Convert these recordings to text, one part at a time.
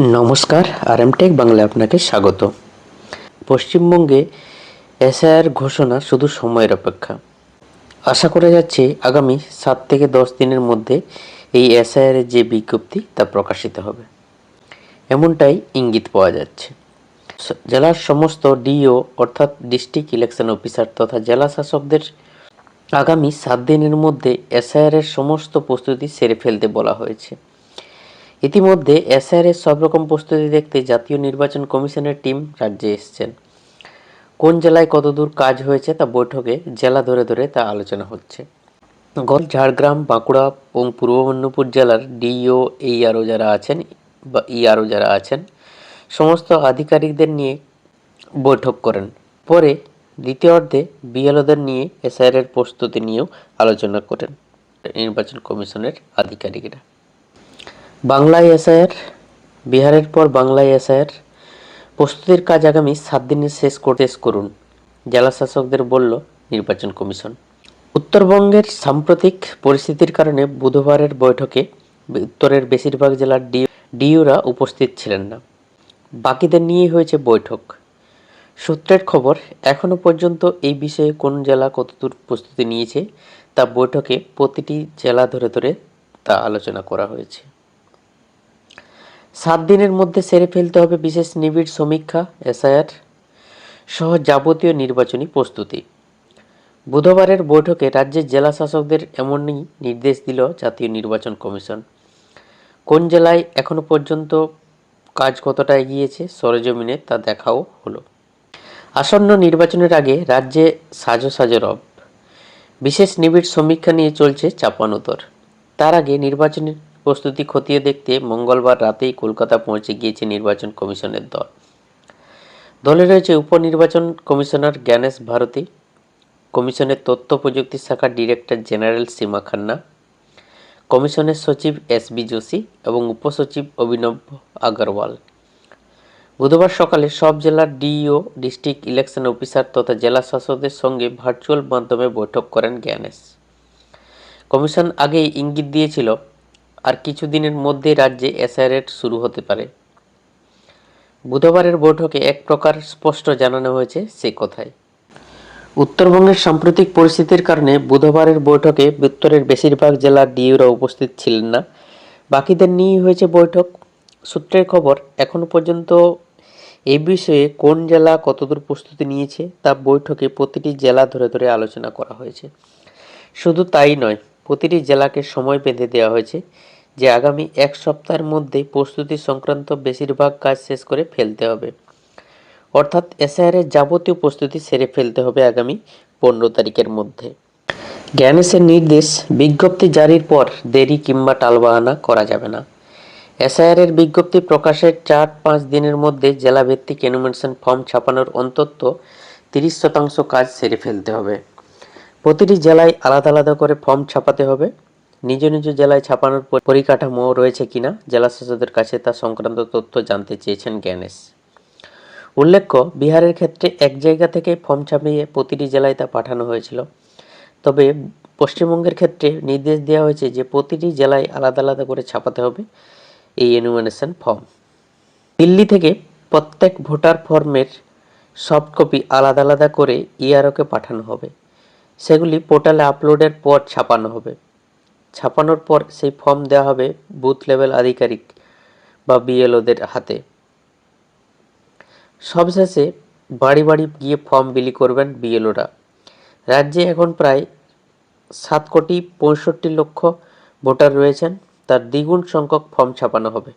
নমস্কার আর টেক বাংলায় আপনাকে স্বাগত। পশ্চিমবঙ্গে এসআইআর ঘোষণা শুধু সময়ের অপেক্ষা। আশা করা যাচ্ছে আগামী সাত থেকে দশ দিনের মধ্যে এই এসআইআর যে বিজ্ঞপ্তি, তা প্রকাশিত হবে। এমনটাই ইঙ্গিত পাওয়া যাচ্ছে। জেলার সমস্ত ডিও, অর্থাৎ ডিস্ট্রিক্ট ইলেকশন অফিসার তথা জেলা শাসকদের আগামী সাত দিনের মধ্যে এসআইআর এর সমস্ত প্রস্তুতি সেরে ফেলতে বলা হয়েছে। ইতিমধ্যে এসআইআর এর সব রকম প্রস্তুতি দেখতে জাতীয় নির্বাচন কমিশনের টিম রাজ্যে এসেছেন। কোন জেলায় কতদূর কাজ হয়েছে তা বৈঠকে জেলা ধরে ধরে তা আলোচনা হচ্ছে। গত ঝাড়গ্রাম, বাঁকুড়া এবং পূর্ব মেদিনীপুর জেলার ডিইও এইআরও যারা আছেন বা ইআরও যারা আছেন, সমস্ত আধিকারিকদের নিয়ে বৈঠক করেন। পরে দ্বিতীয় অর্ধে বিএলওদের নিয়ে এসআইআর এর প্রস্তুতি নিয়েও আলোচনা করেন নির্বাচন কমিশনের আধিকারিকরা। বাংলায় এসআইআর, বিহারের পর বাংলায় এসআইআর। প্রস্তুতির কাজ আগামী সাত দিনে শেষ করতে করুন, জেলা শাসকদের বলল নির্বাচন কমিশন। উত্তরবঙ্গের সাম্প্রতিক পরিস্থিতির কারণে বুধবারের বৈঠকে উত্তরের বেশিরভাগ জেলার ডি ডিউরা উপস্থিত ছিলেন না। বাকিদের নিয়েই হয়েছে বৈঠক। সূত্রের খবর এখনও পর্যন্ত এই বিষয়ে কোন জেলা কতদূর প্রস্তুতি নিয়েছে তা বৈঠকে প্রতিটি জেলা ধরে ধরে তা আলোচনা করা হয়েছে। সাত দিনের মধ্যে সেরে ফেলতে হবে বিশেষ নিবিড় সমীক্ষা, এসআইআর সহ যাবতীয় নির্বাচনী প্রস্তুতি। বুধবারের বৈঠকে রাজ্যের জেলা শাসকদের এমনই নির্দেশ দিল জাতীয় নির্বাচন কমিশন। কোন জেলায় এখনও পর্যন্ত কাজ কতটা এগিয়েছে সরেজমিনে তা দেখাও হলো। আসন্ন নির্বাচনের আগে রাজ্যে সাজো সাজো রব। বিশেষ নিবিড় সমীক্ষা নিয়ে চলছে চাপানুতর তার আগে নির্বাচনী প্রস্তুতি খতিয়ে দেখতে মঙ্গলবার রাতেই কলকাতা পৌঁছে গিয়েছে নির্বাচন কমিশনের দল। দলে রয়েছে উপনির্বাচন কমিশনার জ্ঞানেশ ভারতী, কমিশনের তথ্য প্রযুক্তি শাখার ডিরেক্টর জেনারেল সীমা খান্না, কমিশনের সচিব এস বি যোশী এবং উপসচিব অভিনব আগরওয়াল। বুধবার সকালে সব জেলার ডিইও, ডিস্ট্রিক্ট ইলেকশন অফিসার তথা জেলা শাসকদের সঙ্গে ভার্চুয়াল মাধ্যমে বৈঠক করেন জ্ঞানেশ। কমিশন আগেই ইঙ্গিত দিয়েছিল আর কিছুদিনের মধ্যে রাজ্যে এসআইআর শুরু হতে পারে। বুধবারের বৈঠকে এক প্রকার স্পষ্ট জানানো হয়েছে সে কথাই। উত্তরবঙ্গের সাম্প্রতিক পরিস্থিতির কারণে বুধবারের বৈঠকে উত্তরের বেশিরভাগ জেলার ডিউরা উপস্থিত ছিলেন না। বাকিদের নিয়েই হয়েছে বৈঠক। সূত্রের খবর, এখনও পর্যন্ত এ বিষয়ে কোন জেলা কতদূর প্রস্তুতি নিয়েছে তা বৈঠকে প্রতিটি জেলা ধরে ধরে আলোচনা করা হয়েছে। শুধু তাই নয়, প্রতিটি জেলাকে সময় বেঁধে দেওয়া হয়েছে। যে আগামী এক সপ্তাহের মধ্যে প্রস্তুতি সংক্রান্ত বেশিরভাগ কাজ শেষ করে ফেলতে হবে। অর্থাৎ এসআইআর এর যাবতীয় প্রস্তুতি সেরে ফেলতে হবে আগামী পনেরো তারিখের মধ্যে। জ্ঞানেশের নির্দেশ, বিজ্ঞপ্তি জারির পর দেরি কিংবা টালবাহানা করা যাবে না। এসআইআর এর বিজ্ঞপ্তি প্রকাশের চার পাঁচ দিনের মধ্যে জেলাভিত্তিক এনুমেশন ফর্ম ছাপানোর অন্তত তিরিশ শতাংশ কাজ সেরে ফেলতে হবে। প্রতিটি জেলায় আলাদা আলাদা করে ফর্ম ছাপাতে হবে। নিজ নিজ জেলায় ছাপানোর পরিকাঠামো রয়েছে কিনা জেলা শাসকদের কাছে তা সংক্রান্ত তথ্য জানতে চেয়েছেন জ্ঞানেশ। উল্লেখ্য, বিহারের ক্ষেত্রে এক জায়গা থেকে ফর্ম ছাপিয়ে প্রতিটি জেলায় তা পাঠানো হয়েছিল। তবে পশ্চিমবঙ্গের ক্ষেত্রে নির্দেশ দেওয়া হয়েছে যে প্রতিটি জেলায় আলাদা আলাদা করে ছাপাতে হবে এই এনুমিনেশন ফর্ম দিল্লি থেকে প্রত্যেক ভোটার ফর্মের সফট কপি আলাদা আলাদা করে ইআরওকে পাঠানো হবে। সেগুলি পোর্টালে আপলোডের পর ছাপানো হবে। ছাপানোর পর সেই ফর্ম দেওয়া হবে বুথ লেভেল আধিকারিক বা বিএলওদের হাতে। সবশেষে বাড়ি বাড়ি গিয়ে ফর্ম বিলি করবেন বিএলওরা। রাজ্যে এখন প্রায় সাত কোটি পঁয়ষট্টি লক্ষ ভোটার রয়েছেন, তার দ্বিগুণ সংখ্যক ফর্ম ছাপানো হবে।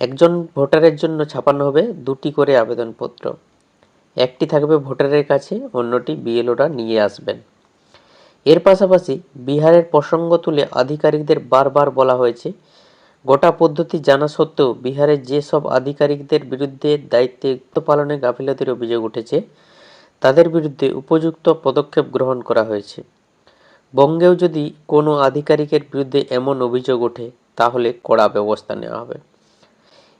একজন ভোটারের জন্য ছাপানো হবে দুটি করে আবেদনপত্র। একটি থাকবে ভোটারের কাছে, অন্যটি বিএলওরা নিয়ে আসবেন। এর পাশাপাশি বিহারের প্রসঙ্গ তুলে আধিকারিকদের বারবার বলা হয়েছে, গোটা পদ্ধতি জানা সত্ত্বেও বিহারের যেসব আধিকারিকদের বিরুদ্ধে দায়িত্বে পালনে গাফিলতির অভিযোগ উঠেছে, তাদের বিরুদ্ধে উপযুক্ত পদক্ষেপ গ্রহণ করা হয়েছে। বঙ্গেও যদি কোনো আধিকারিকের বিরুদ্ধে এমন অভিযোগ ওঠে, তাহলে কড়া ব্যবস্থা নেওয়া হবে।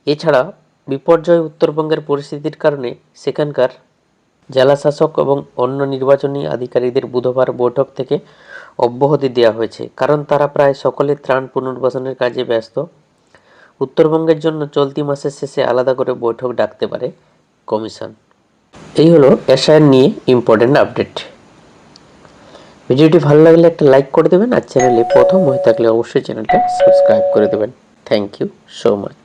এছাড়া বিপর্যয় উত্তরবঙ্গের পরিস্থিতির কারণে সেখানকার জেলা শাসক এবং অন্য নির্বাচনী আধিকারিকদের বুধবার বৈঠক থেকে অব্যাহতি দেওয়া হয়েছে, কারণ তারা প্রায় সকলে ত্রাণ পুনর্বাসনের কাজে ব্যস্ত। উত্তরবঙ্গের জন্য চলতি মাসের শেষে আলাদা করে বৈঠক ডাকতে পারে কমিশন। এই হলো এশায়ার নিয়ে ইম্পর্টেন্ট আপডেট ভিডিওটি ভালো লাগলে একটা লাইক করে দেবেন আর চ্যানেলে প্রথম হয়ে থাকলে অবশ্যই চ্যানেলটা সাবস্ক্রাইব করে দেবেন। Thank you so much